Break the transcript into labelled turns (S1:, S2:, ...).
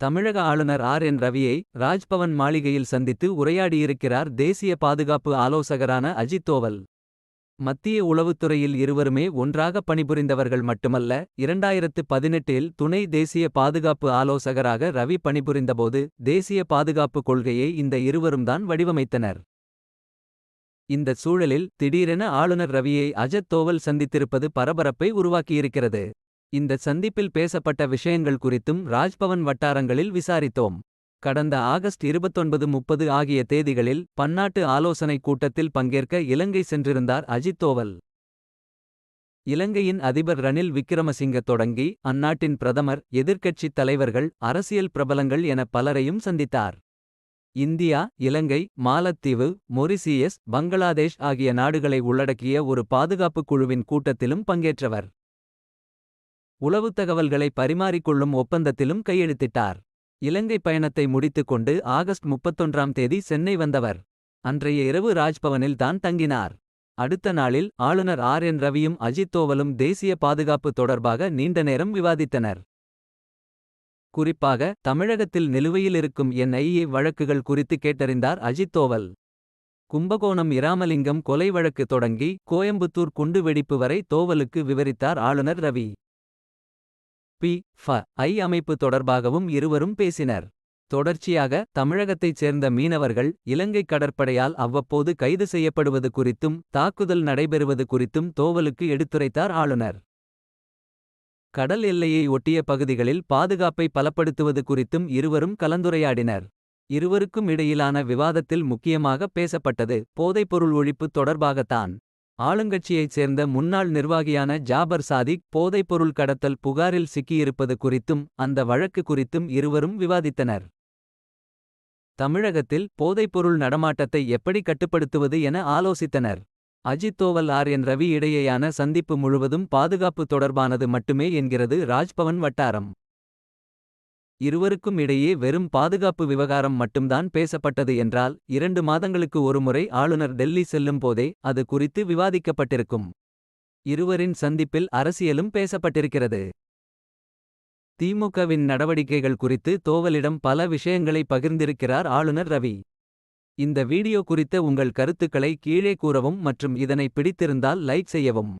S1: தமிழக ஆளுநர் R N ரவியை ராஜ்பவன் மாளிகையில் சந்தித்து உரையாடியிருக்கிறார் தேசிய பாதுகாப்பு ஆலோசகரான அஜித் தோவல். மத்திய உளவுத்துறையில் இருவருமே ஒன்றாக பணிபுரிந்தவர்கள் மட்டுமல்ல. இரண்டாயிரத்து பதினெட்டில் துணை தேசிய பாதுகாப்பு ஆலோசகராக ரவி பணிபுரிந்தபோது. தேசிய பாதுகாப்பு கொள்கையை இந்த இருவரும்தான் வடிவமைத்தனர். இந்தச் சூழலில் திடீரென ஆளுநர் ரவியை அஜத் தோவல் சந்தித்திருப்பது பரபரப்பை உருவாக்கியிருக்கிறது. இந்த சந்திப்பில் பேசப்பட்ட விஷயங்கள் குறித்தும் ராஜ்பவன் வட்டாரங்களில் விசாரித்தோம். கடந்த ஆகஸ்ட் 29 முப்பது ஆகிய தேதிகளில் பன்னாட்டு ஆலோசனைக் கூட்டத்தில் பங்கேற்க இலங்கை சென்றிருந்தார் அஜித் தோவல். இலங்கையின் அதிபர் ரணில் விக்கிரமசிங்க தொடங்கி அந்நாட்டின் பிரதமர் எதிர்க்கட்சித் தலைவர்கள் அரசியல் பிரபலங்கள் என பலரையும் சந்தித்தார். இந்தியா இலங்கை மாலத்தீவு மொரிசியஸ் பங்களாதேஷ் ஆகிய நாடுகளை உள்ளடக்கிய ஒரு பாதுகாப்புக் குழுவின் கூட்டத்திலும் பங்கேற்றவர். உளவுத் தகவல்களை பரிமாறிக்கொள்ளும் ஒப்பந்தத்திலும் கையெழுத்திட்டார். இலங்கை பயணத்தை முடித்துக் கொண்டு ஆகஸ்ட் 31ஆம் தேதி சென்னை வந்தவர். அன்றைய இரவு ராஜ்பவனில் தான் தங்கினார். அடுத்த நாளில் ஆளுநர் ஆர் என் ரவியும் அஜித் தோவலும் தேசிய பாதுகாப்பு தொடர்பாக நீண்ட நேரம் விவாதித்தனர். குறிப்பாக தமிழகத்தில் நிலுவையிலிருக்கும் என்ஐஏ வழக்குகள் குறித்து கேட்டறிந்தார் அஜித் தோவல். கும்பகோணம் இராமலிங்கம் கொலை வழக்கு தொடங்கி கோயம்புத்தூர் குண்டு வெடிப்பு வரை தோவலுக்கு விவரித்தார் ஆளுநர் ரவி. பி. ஃப. ஐ அமைப்பு தொடர்பாகவும் இருவரும் பேசினர். தொடர்ச்சியாக தமிழகத்தைச் சேர்ந்த மீனவர்கள் இலங்கை கடற்படையால் அவ்வப்போது கைது செய்யப்படுவது குறித்தும் தாக்குதல் நடைபெறுவது குறித்தும் தோவலுக்கு எடுத்துரைத்தார் ஆளுநர். கடல் எல்லையை ஒட்டிய பகுதிகளில் பாதுகாப்பை பலப்படுத்துவது குறித்தும் இருவரும் கலந்துரையாடினர். இருவருக்கும் இடையிலான விவாதத்தில் முக்கியமாக பேசப்பட்டது போதைப்பொருள் ஒழிப்பு தொடர்பாகத்தான். ஆளுங்கட்சியைச் சேர்ந்த முன்னாள் நிர்வாகியான ஜாபர் சாதிக் போதைப்பொருள் கடத்தல் புகாரில் சிக்கியிருப்பது குறித்தும் அந்த வழக்கு குறித்தும் இருவரும் விவாதித்தனர். தமிழகத்தில் போதைப்பொருள் நடமாட்டத்தை எப்படி கட்டுப்படுத்துவது என ஆலோசித்தனர். அஜித் தோவல் ஆர் என் ரவி இடையேயான சந்திப்பு முழுவதும் பாதுகாப்பு தொடர்பானது மட்டுமே என்கிறது ராஜ்பவன் வட்டாரம். இருவருக்கும் இடையே வெறும் பாதுகாப்பு விவகாரம் மட்டும்தான் பேசப்பட்டது என்றால் இரண்டு மாதங்களுக்கு ஒருமுறை ஆளுநர் டெல்லி செல்லும் போதே அது குறித்து விவாதிக்கப்பட்டிருக்கும். இருவரின் சந்திப்பில் அரசியலும் பேசப்பட்டிருக்கிறது. திமுகவின் நடவடிக்கைகள் குறித்து தோவலிடம் பல விஷயங்களை பகிர்ந்திருக்கிறார் ஆளுநர் ரவி. இந்த வீடியோ குறித்த உங்கள் கருத்துக்களை கீழே கூறவும் மற்றும் இதனை பிடித்திருந்தால் லைக் செய்யவும்.